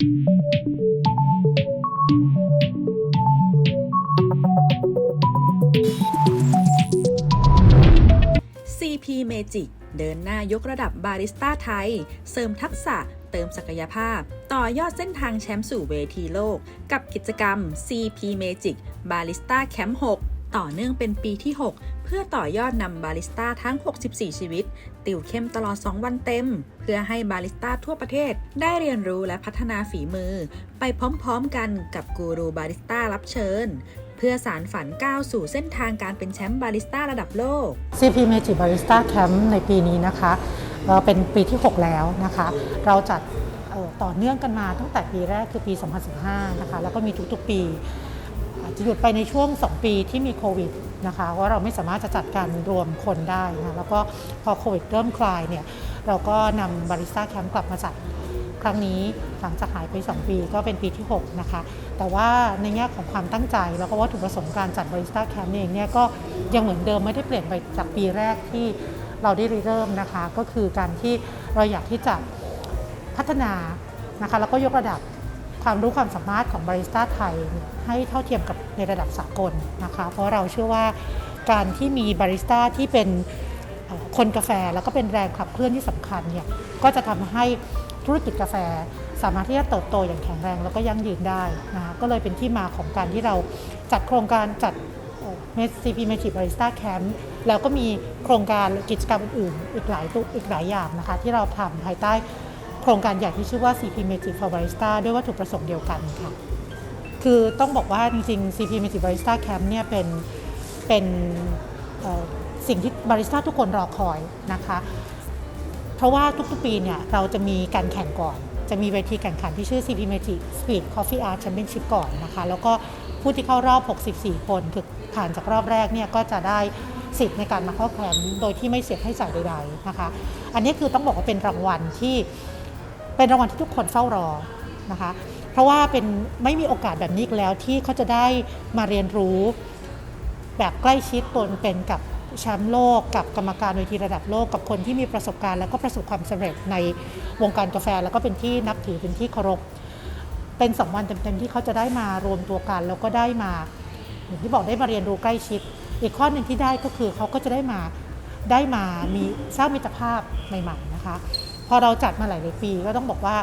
CP Magic เดินหน้ายกระดับบาริสต้าไทย เสริมทักษะเติมศักยภาพ ต่อยอดเส้นทางแชมป์สู่เวทีโลก กับกิจกรรม CP Magic Barista Camp 6 ต่อเนื่องเป็นปีที่ 6 พื่อต่อยอดนำบาริสต้าทั้ง 64 ชีวิต ติวเข้มตลอด 2 วันเต็ม เพื่อให้บาริสต้าทั่วประเทศ ได้เรียนรู้และพัฒนาฝีมือ ไปพร้อมๆกันกับกูรูบาริสต้ารับเชิญ เพื่อสารฝันก้าวสู่เส้นทางการเป็นแชมป์บาริสต้าระดับโลก CP Magic Barista Camp ในปีนี้นะคะเอ่อเป็นปีที่ 6 แล้วนะคะ เราจัดต่อเนื่องกันมาตั้งแต่ปีแรกคือปี 2015 นะคะ แล้วก็มีทุกๆปี หยุดไปในช่วง 2 ปีที่มีโควิดนะคะว่าเราไม่สามารถจะจัดการรวมคนได้นะแล้วก็พอโควิดเริ่มคลายเนี่ยเราก็นำบาริสต้าแคมป์กลับมาจัดครั้งนี้หลังจากหายไป 2 ปีก็เป็นปีที่ 6 นะคะ แต่ว่าในแง่ของความตั้งใจ แล้วก็วัตถุประสงค์การจัดบริสต้าแคมป์เองเนี่ยก็ยังเหมือนเดิมไม่ได้เปลี่ยนไปจากปีแรกที่เราได้เริ่มนะคะ ก็คือการที่เราอยากที่จะพัฒนานะคะแล้วก็ยกระดับ ความรู้ความสามารถของบาริสต้าไทยให้เท่าเทียมกับในระดับสากลนะคะเพราะเราเชื่อว่าการที่มีบาริสต้าที่เป็นคนกาแฟแล้วก็เป็นแรงขับเคลื่อนที่สำคัญเนี่ยก็จะทำให้ธุรกิจกาแฟสามารถที่จะเติบโตอย่างแข็งแรงแล้วก็ยั่งยืนได้นะคะก็เลยเป็นที่มาของการที่เราจัดโครงการจัดเมสซีพีเมจิบาริสต้าแคมป์แล้วก็มีโครงการกิจกรรมอื่นๆ อีกหลายตุอีกหลายอย่างนะคะที่เราทำภายใต้ โครงการใหญ่ที่ชื่อว่า CP Magic for Barista ด้วยวัตถุประสงค์เดียวกันค่ะ คือต้องบอกว่าจริงๆ CP Magic Barista Camp เนี่ยเป็นเป็นสิ่งที่บาริสต้าทุกคนรอคอยนะคะ เพราะว่าทุกๆปีเนี่ยเราจะมีการแข่งก่อน จะมีเวทีแข่งขันที่ชื่อ CP Magic Speed Coffee Art Championship ก่อนนะคะ แล้วก็ผู้ที่เข้ารอบ 64 คนคือผ่านจากรอบแรกเนี่ยก็จะได้สิทธิ์ในการมาเข้าแข่งโดยที่ไม่เสียค่าใช้จ่ายใดๆนะคะ อันนี้คือต้องบอกว่าเป็นรางวัลที่ เป็นรางวัลที่ทุกคนเฝ้ารอนะคะ เพราะว่าเป็นไม่มีโอกาสแบบนี้อีกแล้วที่เขาจะได้มาเรียนรู้แบบใกล้ชิดตนเป็นกับแชมป์โลกกับกรรมการเวทีระดับโลกกับคนที่มีประสบการณ์ แล้วก็ประสบความสำเร็จในวงการกาแฟ แล้วก็เป็นที่นับถือเป็นที่เคารพ เป็นสองวันเต็มๆที่เขาจะได้มารวมตัวกัน แล้วก็ได้มาอย่างที่บอกได้มาเรียนรู้ใกล้ชิด อีกข้อหนึ่งที่ได้ก็คือเขาก็จะได้มาได้มามีสร้างมิตรภาพใหม่ ๆ นะคะ พอเราจัดมาหลายๆปีก็ต้องบอกว่า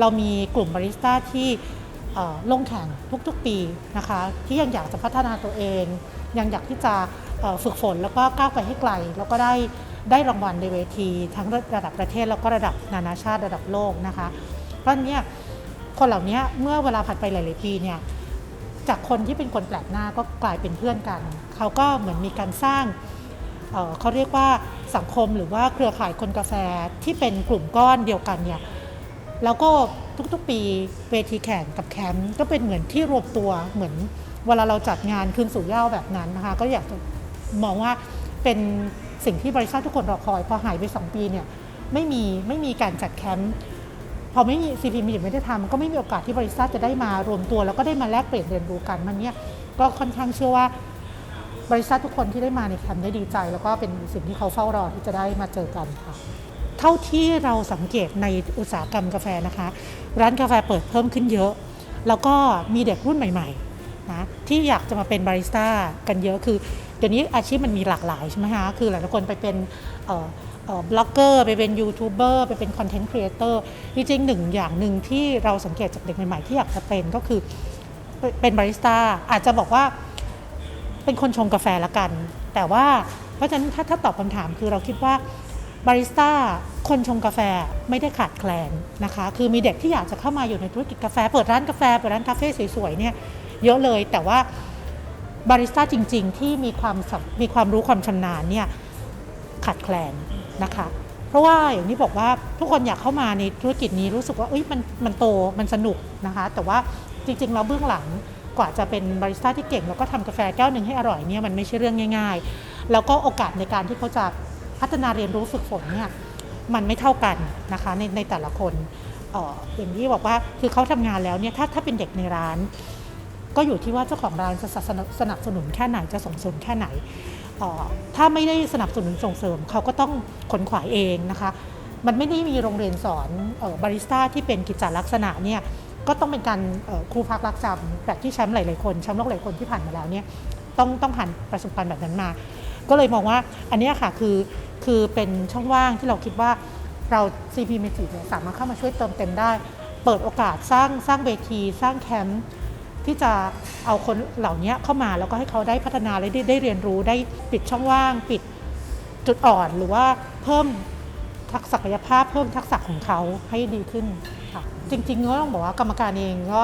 เรามีกลุ่มบาริสต้าที่ลงแข่งทุกๆปีนะคะที่ยังอยากจะพัฒนาตัวเอง ยังอยากที่จะฝึกฝนแล้วก็ก้าวไปให้ไกล แล้วก็ได้ได้รางวัลในเวทีทั้งระดับประเทศแล้วก็ระดับนานาชาติระดับโลกนะคะ เพราะนั้คนเหล่านี้เมื่อเวลาผ่านไปหลาย ๆ ปีเนี่ยจากคนที่เป็นคนแปลกหน้าก็กลายเป็นเพื่อนกัน เขาก็เหมือนมีการสร้าง เเขาเรียกว่าสังคมหรือว่าเครือข่ายคนกาแฟที่เป็นกลุ่มก้อนเดียวกันเนี่ยแล้วก็ทุกๆปีเวทีแข่งกับแคมป์ก็เป็นเหมือนที่รวมตัวเหมือนเวลาเราจัดงานคืนสู่เหย้าแบบนั้นนะคะก็อยากจะมองว่าเป็นสิ่งที่บริษัททุกคนรอคอย พอหายไป 2 ปีเนี่ยไม่มีไม่มีการจัดแคมป์พอไม่มีซีพีมีไม่ได้ทำก็ไม่มีโอกาสที่บริษัทจะได้มารวมตัว แล้วก็ได้มาแลกเปลี่ยนเรียนรู้กันมันเนี่ยก็ค่อนข้างเชื่อว่า บริษัททุกคนที่ได้มาในแคมป์ได้ดีใจ แล้วก็เป็นสิ่งที่เขาเฝ้ารอที่จะได้มาเจอกันค่ะ เท่าที่เราสังเกตในอุตสาหกรรมกาแฟนะคะ ร้านกาแฟเปิดเพิ่มขึ้นเยอะ แล้วก็มีเด็กรุ่นใหม่ๆนะที่อยากจะมาเป็นบาริสต้ากันเยอะคือเดี๋ยวนี้อาชีพมันมีหลากหลายใช่ไหมคะคือหลายคนไปเป็นบล็อกเกอร์ไปเป็นยูทูบเบอร์ไปเป็นคอนเทนต์ครีเอเตอร์จริงๆหนึ่งอย่างหนึ่งที่เราสังเกตจากเด็กใหม่ๆ ที่อยากจะเป็นก็คือเป็นบาริสต้าอาจจะบอกว่า เป็นคนชงกาแฟละกัน แต่ว่าเพราะฉะนั้นถ้าถ้าตอบคำถามคือเราคิดว่าบาริสต้าคนชงกาแฟไม่ได้ขาดแคลนนะคะ คือมีเด็กที่อยากจะเข้ามาอยู่ในธุรกิจกาแฟ เปิดร้านกาแฟ เปิดร้านคาเฟ่สวยๆเนี่ยเยอะเลยแต่ว่าบาริสต้าจริง ๆ ที่มีความมีความรู้ความชำนาญเนี่ยขาดแคลนนะคะ เพราะว่าอย่างที่บอกว่าทุกคนอยากเข้ามาในธุรกิจนี้รู้สึกว่าเอ้ยมันมันโตมันสนุกนะคะ แต่ว่าจริงๆแล้วเบื้องหลัง กว่าจะเป็นบาริสต้าที่เก่ง แล้วก็ทำกาแฟแก้วหนึ่งให้อร่อยเนี่ยมันไม่ใช่เรื่องง่าย ๆ แล้วก็โอกาสในการที่เขาจะพัฒนาเรียนรู้ฝึกฝนเนี่ยมันไม่เท่ากันนะคะในในแต่ละคนเอออย่างที่บอกว่าคือเขาทำงานแล้วเนี่ยถ้าถ้าเป็นเด็กในร้าน ก็อยู่ที่ว่าเจ้าของร้านจะสนับสนุนแค่ไหนจะส่งเสริมแค่ไหนถ้าไม่ได้สนับสนุนส่งเสริมเขาก็ต้องขนขวายเองนะคะ มันไม่ได้มีโรงเรียนสอนเออบาริสต้าที่เป็นกิจจลักษณะเนี่ย ก็ต้องเป็นการครูพักรักจำแบบที่แชมป์หลาย ๆ คนแชมป์โลกหลายคนที่ผ่านมาแล้วเนี่ยต้องต้องผ่านประสบการณ์แบบนั้นมา ก็เลยมองว่าอันนี้ค่ะคือคือเป็นช่องว่างที่เราคิดว่าเรา CP Magic เนี่ยสามารถเข้ามาช่วยเติมเต็มได้ เปิดโอกาสสร้างสร้างเวที สร้างแคมป์ที่จะเอาคนเหล่านี้เข้ามาแล้วก็ให้เขาได้พัฒนาและได้ได้เรียนรู้ได้ปิดช่องว่าง ปิดจุดอ่อนหรือว่าเพิ่ม ทักษะศักยภาพเพิ่มทักษะของเขาให้ดีขึ้นค่ะจริงๆก็ต้องบอกว่ากรรมการเองก็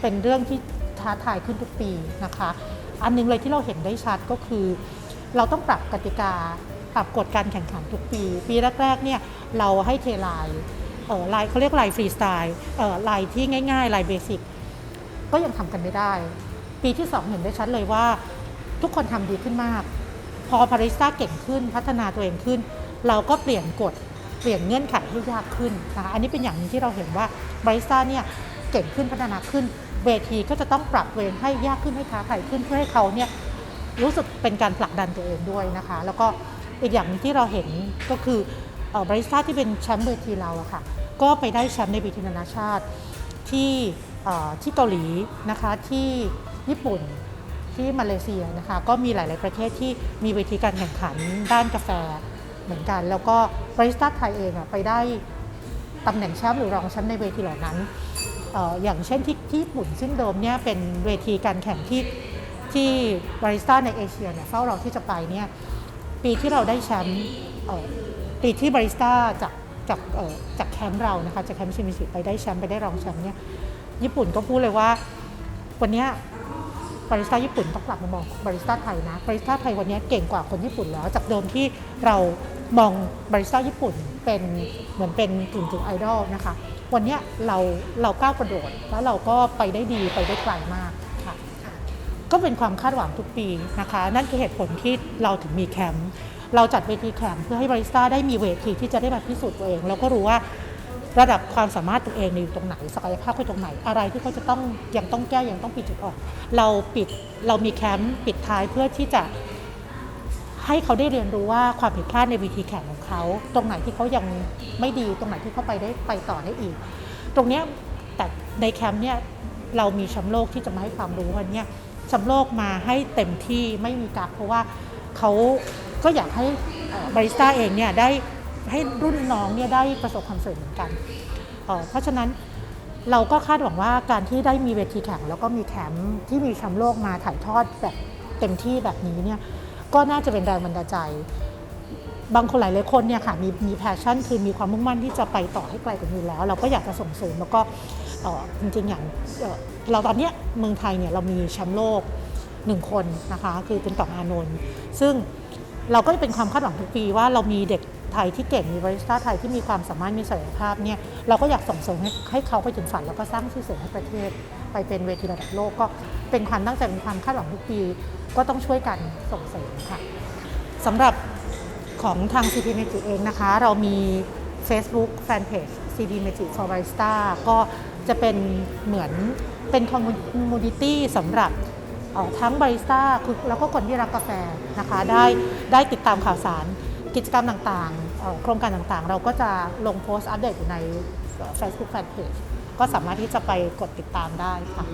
เป็นเรื่องที่ท้าทายขึ้นทุกปีนะคะ อันหนึงเลยที่เราเห็นได้ชัดก็คือ เราต้องปรับกติกาปรับกฎการแข่งขันทุกปี ปีแรกๆเนี่ยเราให้เทไลน์เออไลน์เขาเรียกไลน์ฟรีสไตล์เออไลน์ที่ง่ายๆไลน์เบสิกก็ยังทำกันไม่ได้ ปีที่ 2 เห็นได้ชัดเลยว่า ทุกคนทำดีขึ้นมาก พอบาริสต้าเก่งขึ้นพัฒนาตัวเองขึ้น เราก็เปลี่ยนกฎ ปลี่ยนเงื่อนไขให้ยากขึ้นนะคะอันนี้เป็นอย่างหนึงที่เราเห็นว่าบริสต้าเนี่ยเก่งขึ้นพัฒนาขึ้นเวทีก็จะต้องปรับเวรให้ยากขึ้นให้ท้าทายขึ้นเพื่อให้เขาเนี่ยรู้สึกเป็นการผลักดันตัวเองด้วยนะคะ แล้วก็อีกอย่างหนึงที่เราเห็นก็คือบริสต้าที่เป็นแชมป์เวทีเราอะค่ะก็ไปได้แชมป์ในเวทีนานาชาติที่ที่เกาหลีนะคะที่ญี่ปุ่นที่มาเลเซียนะคะก็มีหลาย ๆ ประเทศที่มีเวทีการแข่งขันด้านกาแฟ เหมือนกัน แล้วก็บริสต้าไทยเองอะไปได้ตำแหน่งแชมป์หรือรองแชมป์ในเวทีเหล่านั้นอออย่างเช่นที่ที่ญี่ปุ่นซึ่งเดิมเนี่ยเป็นเวทีการแข่งที่ที่บริสต้าในเอเชียเนี่ยเฝ้ารอที่จะไปเนี่ยปีที่เราได้แชมป์ปีที่บริสต้าจากจากจากแคมป์เรานะคะจากแคมป์ชิมิชิไปได้แชมป์ไปได้รองแชมป์เนี่ยญี่ปุ่นก็พูดเลยว่าวันนี้บาริสต้าญี่ปุ่นต้องกลับมามองบาริสต้าไทยนะบาริสต้าไทยวันนี้เก่งกว่าคนญี่ปุ่นแล้ว จากเดิมที่เรา มองบาริสต้าญี่ปุ่นเป็นเหมือนเป็นกึ่งถึงไอดอลนะคะ วันนี้เราเราก้าวกระโดด แล้วเราก็ไปได้ดีไปได้ไกลมากค่ะก็เป็นความคาดหวังทุกปีนะคะ นั่นคือเหตุผลที่เราถึงมีแคมป์เราจัดเวทีแคมป์เพื่อให้บาริสต้าได้มีเวทีที่จะได้มาพิสูจน์ตัวเอง แล้วก็รู้ว่าระดับความสามารถตัวเองอยู่ตรงไหนศักยภาพเขาตรงไหน อะไรที่เขาจะต้องยังต้องแก้ยังต้องปิดจุดอ่อนเราปิดเรามีแคมป์ปิดท้ายเพื่อที่จะ ให้เขาได้เรียนรู้ว่าความผิดพลาดในวิธีแข่งของเขา ตรงไหนที่เขายังไม่ดีตรงไหนที่เขาไปได้ไปต่อได้อีก ตรงเนี้ยแต่ในแคมป์เนี่ยเรามีแชมป์โลกที่จะมาให้ความรู้วันเนี้ยแชมป์โลกมาให้เต็มที่ไม่มีกักเพราะว่าเขาก็อยากให้บาริสต้าเองเนี่ยได้ให้รุ่นน้องเนี่ยได้ประสบความสำเร็จเหมือนกันเออเพราะฉะนั้นเราก็คาดหวังว่าการที่ได้มีเวทีแข่งแล้วก็มีแคมป์ที่มีแชมป์โลกมาถ่ายทอดแบบเต็มที่แบบนี้เนี่ย ก็น่าจะเป็นแรงบันดาลใจ บางคนหลายหลายคนเนี่ยค่ะมีมีแพชชั่น คือมีความมุ่งมั่นที่จะไปต่อให้ไกลกว่านี้แล้ว เราก็อยากจะส่งเสริมแล้วก็จริงๆอย่างเราตอนเนี้ยเมืองไทยเนี่ยเรามีแชมป์โลกหนึ่งคนนะคะ คือเป็นต่องอานนท์ซึ่งเราก็จะเป็นความคาดหวังทุกปีว่าเรามีเด็ก ไทยที่เก่งมีบริสต้าไทยที่มีความสามารถมีศักยภาพเนี่ยเราก็อยากส่งเสริมให้ให้เขาไปถึงฝันแล้วก็สร้างชื่อเสียงให้ประเทศ ไปเป็นเวทีระดับโลกก็เป็นความตั้งใจเป็นความคาดหวังทุกปีก็ต้องช่วยกันส่งเสริมค่ะสำหรับของทาง CP Magic เองนะคะ เรามี Facebook Fanpage CP Magic for Barista ก็จะเป็นเหมือนเป็นคอมมูนิตี้สำหรับทั้งบาริสต้าคือแล้วก็คนที่รักกาแฟนะคะได้ได้ติดตามข่าวสาร กิจกรรมต่างๆ โครงการต่างๆ เราก็จะลงโพสต์อัปเดตอยู่ใน Facebook Fanpage ก็สามารถที่จะไปกดติดตามได้ค่ะ